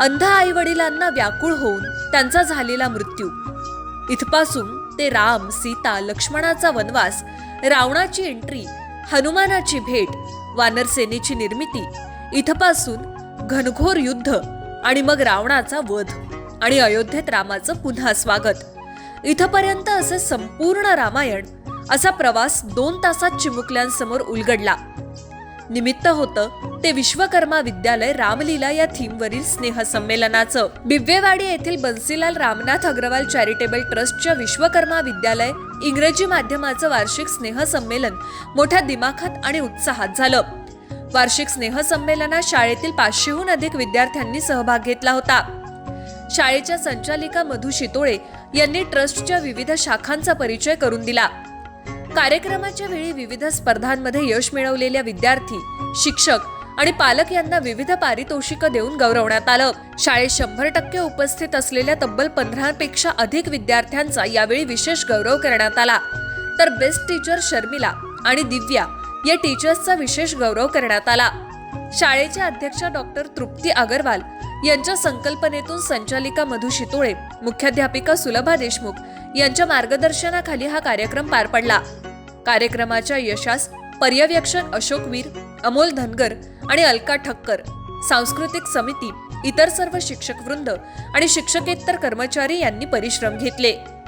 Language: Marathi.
अंध आईवडिलांना व्याकुळ होऊन त्यांचा झालेला मृत्यू. इथपासून ते राम सीता लक्ष्मणाचा वनवास रावणाची एंट्री हनुमानाची भेट वानरसेनेची निर्मिती इथपासून घनघोर युद्ध आणि मग रावणाचा वध आणि अयोध्येत रामाचं पुन्हा स्वागत. इथपर्यंत असे संपूर्ण रामायण असा प्रवास दोन तासात चिमुकल्यांसमोर उलगडला. निमित्त होतं ते विश्वकर्मा विद्यालय रामलीला या थीमवरील स्नेहसंमेलनाचं. बिव्वेवाडी येथील बन्सीलाल रामनाथ अग्रवाल चॅरिटेबल ट्रस्टच्या विश्वकर्मा विद्यालय इंग्रजी माध्यमाचं वार्षिक स्नेहसंमेलन मोठ्या दिमाखात आणि उत्साहात झालं. वार्षिक स्नेहसंमेलनात शाळेतील पाचशेहून अधिक विद्यार्थ्यांनी सहभाग घेतला होता. शाळेच्या संचालिका मधु शितोळे यांनी ट्रस्टच्या विविध शाखांचा परिचय करून दिला. कार्यक्रमाच्या वेळी विविध स्पर्धांमध्ये यश मिळवलेल्या विद्यार्थी शिक्षक आणि पालक यांना विविध पारितोषिकं देऊन गौरवण्यात आलं. शाळेत शंभर टक्के उपस्थित असलेल्या तब्बल पंधरापेक्षा अधिक विद्यार्थ्यांचा यावेळी विशेष गौरव करण्यात आला. तर बेस्ट टीचर शर्मिला आणि दिव्या या टीचर्सचा विशेष गौरव करण्यात आला. शाळेच्या अध्यक्षा डॉक्टर तृप्ती अगरवाल यांच्या संकल्पनेतून संचालिका मधु शितोळे मुख्याध्यापिका सुलभा देशमुख यांच्या मार्गदर्शनाखाली हा कार्यक्रम पार पडला. कार्यक्रमाच्या यशास पर्यवेक्षण अशोक वीर अमोल धनगर आणि अलका ठक्कर सांस्कृतिक समिती इतर सर्व शिक्षक वृंद आणि शिक्षकेतर कर्मचारी यांनी परिश्रम घेतले.